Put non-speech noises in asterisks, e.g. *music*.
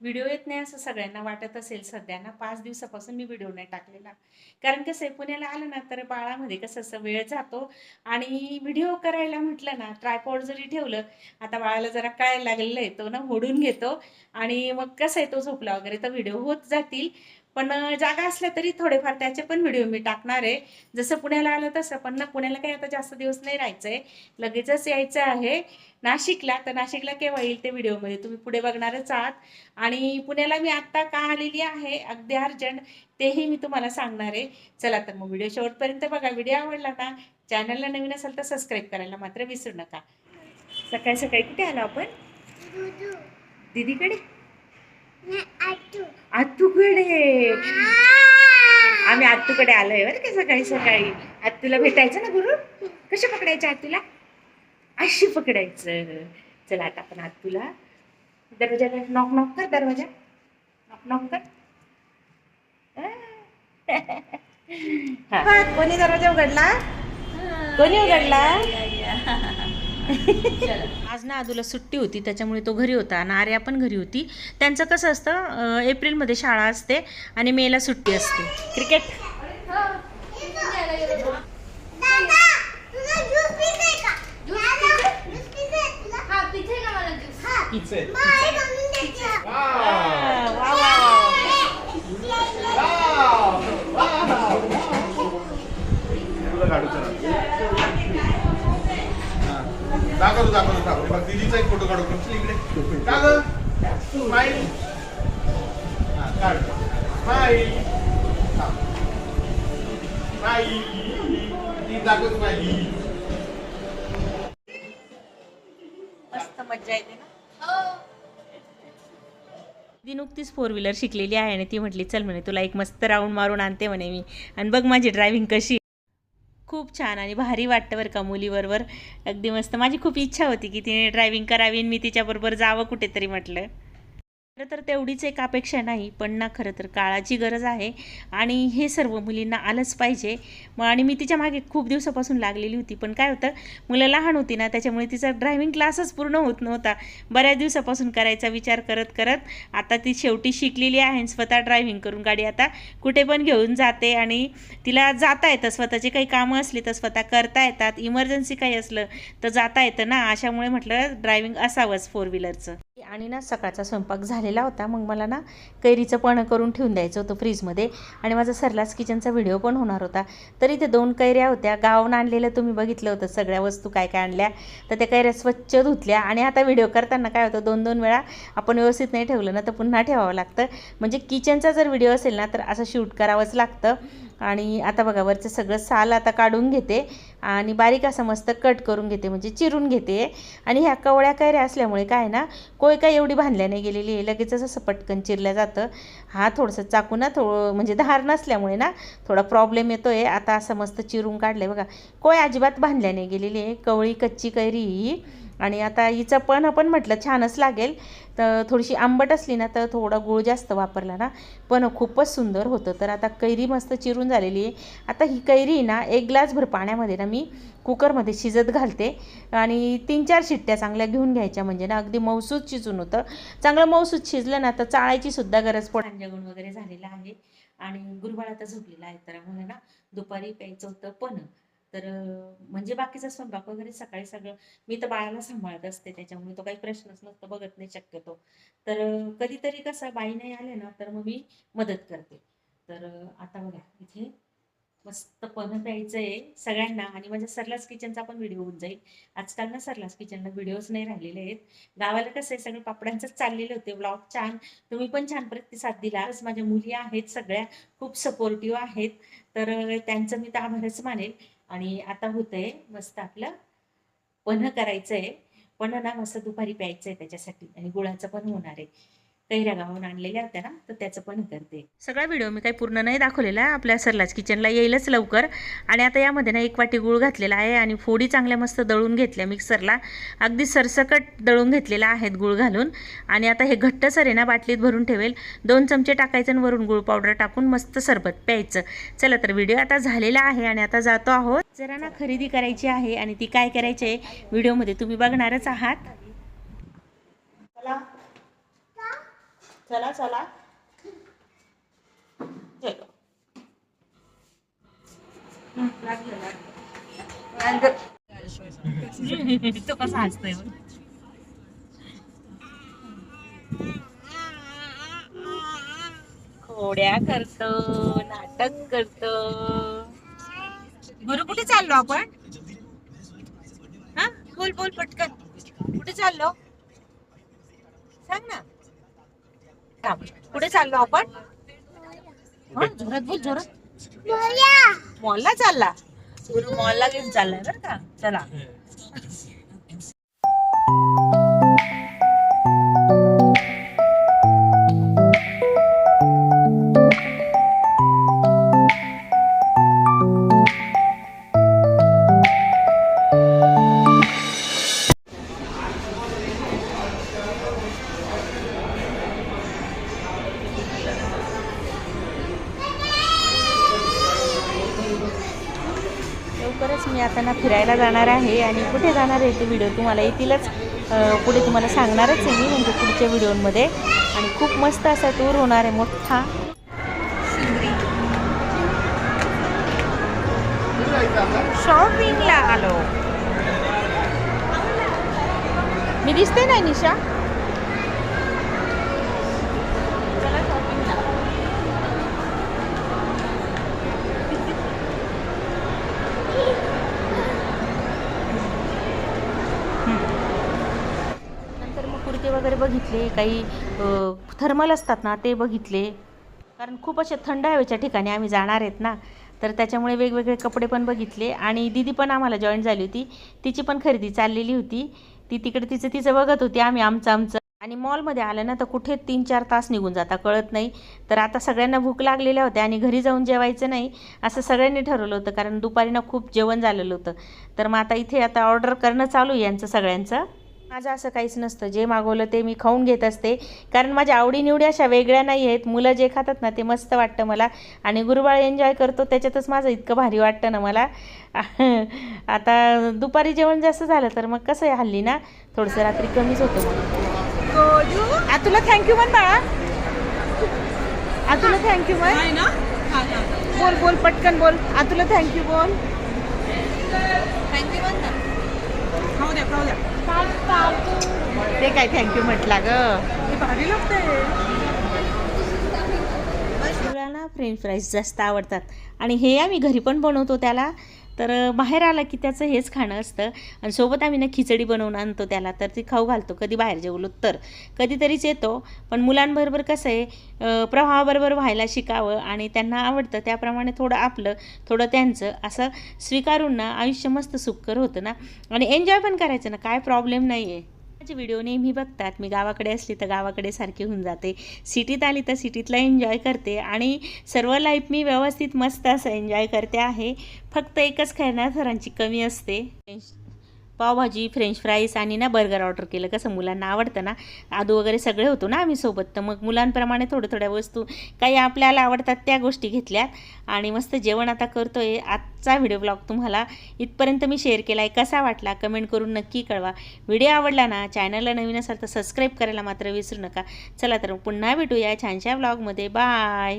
Video येत नाही असं सगळ्यांना वाटत असेल. सध्या ना पाच दिवसापासून मी व्हिडिओ नाही टाकलेला. कारण कसं आहे पुण्याला आलं ना तर बाळामध्ये कसं असं वेळ जातो. आणि व्हिडिओ करायला म्हटलं ना ट्रायपॉड जरी ठेवलं आता बाळाला जरा कळायला लागलेलं आहे तो ना ओढून घेतो. आणि मग कसं आहे तो झोपला वगैरे तर व्हिडिओ होत जातील. पण जागा असल्या तरी थोडेफार त्याचे पण व्हिडिओ मी टाकणार आहे. जसं पुण्याला आलं तसं पण ना पुण्याला काही आता जास्त दिवस नाही राहायचं आहे लगेचच यायचं आहे. नाशिकला तर नाशिकला केव्हा येईल ते व्हिडिओमध्ये तुम्ही पुढे बघणारच आहात. आणि पुण्याला मी आत्ता का आलेली आहे अगदी अर्जंट तेही मी तुम्हाला सांगणार आहे. चला तर मग व्हिडिओ शेवटपर्यंत बघा. व्हिडिओ आवडला ना चॅनलला नवीन असेल तर सबस्क्राईब करायला मात्र विसरू नका. सकाळी सकाळी कुठे आलो आपण? दीदीकडे? आत्तूकडे आम्ही आत्तूकडे आलोय बरं का सकाळी सकाळी. आत्तूला भेटायचं ना गुरु? कशा पकडायचं आत्तूला अशी पकडायचं. चला आता आपण आत्तूला दरवाजा नॉक नॉक कर दरवाजा. नॉक नॉक कर. हा. कोणी दरवाजा उघडला? कोणी उघडला? आज ना आदूला सुट्टी होती त्याच्यामुळे तो घरी होता आणि आर्या पण घरी होती. त्यांचं कसं असतं एप्रिलमध्ये शाळा असते आणि मेला सुट्टी असते. क्रिकेट? दादा तुला ज्यूस पिते का दादा ज्यूस पिते तुला हा पिते का मला ज्यूस हा पिझ्झे. माय मम्मी देते वा वा तुला काढू चला हा. दाखव दाखव दाखव हे बघ दीदीचा एक फोटो काढू चल इकडे. का ग? स्माईल. हा काढ. स्माईल. स्माईल. ती दाखव स्माईल मस्त मज्जा येते ना? ती नुकतीच फोर व्हीलर शिकलेली आहे आणि ती म्हटली चल म्हणे तुला एक मस्त राऊंड मारून आणते म्हणे मी. आणि बघ माझी ड्रायव्हिंग कशी आहे." खूप छान आणि भारी वाटतं बरं का मुलीबरोबर. अगदी मस्त. माझी खूप इच्छा होती की तिने ड्रायव्हिंग करावी आणि मी तिच्याबरोबर जावं कुठेतरी म्हटलं. खरं तर तेवढीच एक अपेक्षा नाही पण ना खरं तर काळाची गरज आहे आणि हे सर्व मुलींना आलंच पाहिजे. मग आणि मी तिच्यामागे खूप दिवसापासून लागलेली होती पण काय होतं मुलं लहान होती ना त्याच्यामुळे तिचा ड्रायव्हिंग क्लासच पूर्ण होत नव्हता. बऱ्याच दिवसापासून करायचा विचार करत करत आता ती शेवटी शिकलेली आहे आणि स्वतः ड्रायव्हिंग करून गाडी आता कुठे पण घेऊन जाते आणि तिला जाता येतं स्वतःचे काही कामं असली तर स्वतः करता येतात इमर्जन्सी काही असलं तर जाता येतं ना अशामुळे म्हटलं ड्रायव्हिंग असावंच फोर व्हीलरचं. आणि ना सकाळचा स्वयंपाक झालेला होता. मग मला ना कैरीचं पण करून ठेवून द्यायचं होतं फ्रीजमध्ये. आणि माझा सरलास किचनचा व्हिडिओ पण होणार होता. तर इथे दोन कैऱ्या होत्या. गावाहून आणलेलं तुम्ही बघितलं होतं. सगळ्या वस्तू काय काय आणल्या. तर त्या कैऱ्या स्वच्छ धुतल्या. आणि आता व्हिडिओ करताना काय होतं दोन दोन वेळा आपण व्यवस्थित नाही ठेवलं ना तर पुन्हा ठेवावं लागतं. म्हणजे किचनचा जर व्हिडिओ असेल ना तर असं शूट करावंच लागतं. आणि आता बघा वरचं सगळं साल आता काढून घेते आणि बारीक असं मस्त कट करून घेते म्हणजे चिरून घेते. आणि ह्या कवळ्या कैऱ्या असल्यामुळे काय ना कोय काय एवढी बांधल्या नाही गेलेली आहे. लगेचच असं पटकन चिरल्या जातं. हा थोडंसं चाकू ना थोडं म्हणजे धार नसल्यामुळे ना थोडा प्रॉब्लेम येतो आहे आता असं मस्त चिरून काढलं आहे बघा. कोय अजिबात बांधल्या नाही गेलेली आहे. कवळी कच्ची कैरी ही. आणि आता हिचं पण आपण म्हटलं छानच लागेल. तर थोडीशी आंबट असली ना तर थोडा गूळ जास्त वापरला ना पण खूपच सुंदर होतं. तर आता कैरी मस्त चिरून झालेली आहे. आता ही कैरी ना एक ग्लासभर पाण्यामध्ये ना मी कुकरमध्ये शिजत घालते. आणि तीन चार शिट्ट्या चांगल्या घेऊन घ्यायच्या म्हणजे ना अगदी मौसूद शिजून होतं. चांगलं मौसूद शिजलं ना तर चाळायची सुद्धा गरज पडून जेवण वगैरे झालेलं आहे. आणि गुरुबाळ आता झोपलेला आहे तर मला ना दुपारी प्यायचं होतं पण तर म्हणजे बाकीचा स्वयंपाक वगैरे सकाळी सगळं मी तर बाळाला सांभाळत असते त्याच्यामुळे तो काही प्रश्नच नसतो बघत नाही शक्यतो. तर कधीतरी कसं बाई नाही आले ना तर मग मी मदत करते. तर आता बघा इथे मस्त पण प्यायचं आहे सगळ्यांना आणि माझ्या सरलास किचनचा पण व्हिडिओ होऊन जाईल. आजकाल ना सरलास किचनला व्हिडिओज नाही राहिलेले आहेत. गावाला कसं आहे सगळं पापड्यांचंच चाललेले होते ब्लॉग छान. तुम्ही पण छान प्रतिसाद दिला माझ्या मुली आहेत सगळ्या खूप सपोर्टिव्ह आहेत. तर त्यांचं मी तर आभारच मानेल. आणि आता होतंय मस्त आपलं पन्ह करायचं आहे पन्ह ना मस्त दुपारी प्यायचं आहे त्याच्यासाठी आणि गुळाचं पण होणार आहे. कैऱ्या गावाहून आणलेल्या होत्या ना तर त्याचं पण करते सगळा व्हिडिओ मी काही पूर्ण नाही दाखवलेला आपल्या सरलाच किचनला येईलच लवकर. आणि आता यामध्ये ना एक वाटी गुळ घातलेला आहे आणि फोडी चांगल्या मस्त दळून घेतल्या मिक्सरला अगदी सरसकट दळून घेतलेल्या आहेत गुळ घालून. आणि आता हे घट्टसर आहे ना बाटलीत भरून ठेवेल. दोन चमचे टाकायचं आणि वरून गुळ पावडर टाकून मस्त सरबत प्यायचं. चला तर व्हिडिओ आता झालेला आहे आणि आता जातो आहोत. जरा ना खरेदी करायची आहे आणि ती काय करायची आहे व्हिडिओमध्ये तुम्ही बघणारच आहात. चला चला. चलो तो कसा हसतोय खोड्या करतो नाटक करतो. गुरु कुठे चाललो आपण? हा? बोल बोल पटकन. कुठे चाललो? सांग ना. थांब. कुठे चाललो आपण? हा, जोरात बोल जोरात. मॉलला चालला. गुरु मॉलला घेऊन चाललाय बरं का. चला. मी आता ना फिरायला जाणार आहे आणि कुठे जाणार आहे ते व्हिडिओ तुम्हाला येतीलच. पुढे तुम्हाला सांगणारच आहे मी म्हणजे पुढच्या व्हिडिओमध्ये आणि खूप मस्त असा टूर होणार आहे मोठा? शॉपिंगला आलो मी दिसते ना निशा चला शॉपिंगला नंतर मग कुर्ते वगैरे बघितले काही थर्मल असतात ना ते बघितले. कारण खूप असे थंड हवेच्या ठिकाणी आम्ही जाणार आहेत ना तर त्याच्यामुळे वेगवेगळे कपडे पण बघितले आणि दिदी पण आम्हाला जॉईन झाली होती. तिची पण खरेदी चाललेली होती. ती तिकडे तिचं तिचं बघत होती आम्ही आमचं आमचं. आणि मॉलमध्ये आलं ना तर कुठे तीन चार तास निघून जाता कळत नाही. तर आता सगळ्यांना भूक लागलेल्या होत्या आणि घरी जाऊन जेवायचं नाही असं सगळ्यांनी ठरवलं होतं. कारण दुपारी ना खूप जेवण झालेलं होतं. तर मग आता इथे आता ऑर्डर करणं चालू आहे यांचं सगळ्यांचं. माझं असं काहीच नसतं. जे मागवलं ते मी खाऊन घेत असते. कारण माझ्या आवडीनिवडी अशा वेगळ्या नाही आहेत. मुलं जे खातात ना ते मस्त वाटतं मला. आणि गुरुबाळ एन्जॉय करतो त्याच्यातच माझं इतकं भारी वाटतं ना मला. *laughs* आता दुपारी जेवण जास्त झालं तर मग कसं आहे हल्ली ना? थोडंसं रात्री कमीच होतं मग. तुला थँक्यू म्हण बाळा. आ तुला थँक्यू म्हण. बोल बोल पटकन बोल. आ तुला थँक्यू बोल. थँक्यू म्हण ना. खाऊ द्या खाऊ द्या. ते काय थँक्यू म्हटला ग. भारी फ्रेंच फ्राईज जास्त आवडतात. आणि हे आम्ही घरी पण बनवतो त्याला. तर बाहेर आलं की त्याचं हेच खाणं असतं. आणि सोबत आम्ही ना खिचडी बनवून आणतो त्याला. तर ती खाऊ घालतो. कधी बाहेर जेवलो तर. कधीतरीच येतो. पण मुलांबरोबर कसं आहे प्रवाहाबरोबर व्हायला शिकावं आणि त्यांना आवडतं. त्याप्रमाणे थोडं आपलं थोडं त्यांचं असं स्वीकारून ना आयुष्य मस्त सुखकर होतं ना. आणि एन्जॉय पण करायचं ना. काय प्रॉब्लेम नाही आहे माझे व्हिडिओ नेहमी बघतात. मी गावाकडे असली तर गावाकडे सारखी होऊन जाते. सिटीत आली तर सिटीतला एन्जॉय करते आणि सर्व लाईफ मी व्यवस्थित मस्त असं एन्जॉय करते आहे. फक्त एकच खेळण्याथरांची कमी असते. पावभाजी फ्रेंच फ्राईज आणि ना बर्गर ऑर्डर केलं. कसं मुलांना आवडतं ना आदू वगैरे सगळे होतो ना आम्ही सोबत. तर मग मुलांप्रमाणे थोड्या थोड्या वस्तू काही आपल्याला आवडतात त्या गोष्टी घेतल्यात. आणि मस्त जेवण आता करतो आहे आजचा व्हिडिओ ब्लॉग तुम्हाला इथपर्यंत मी शेअर केला आहे कसा वाटला? कमेंट करून नक्की कळवा. व्हिडिओ आवडला ना चॅनलला नवीन असाल तर सबस्क्राईब करायला मात्र विसरू नका. चला तर पुन्हा भेटूया छानशा ब्लॉगमध्ये बाय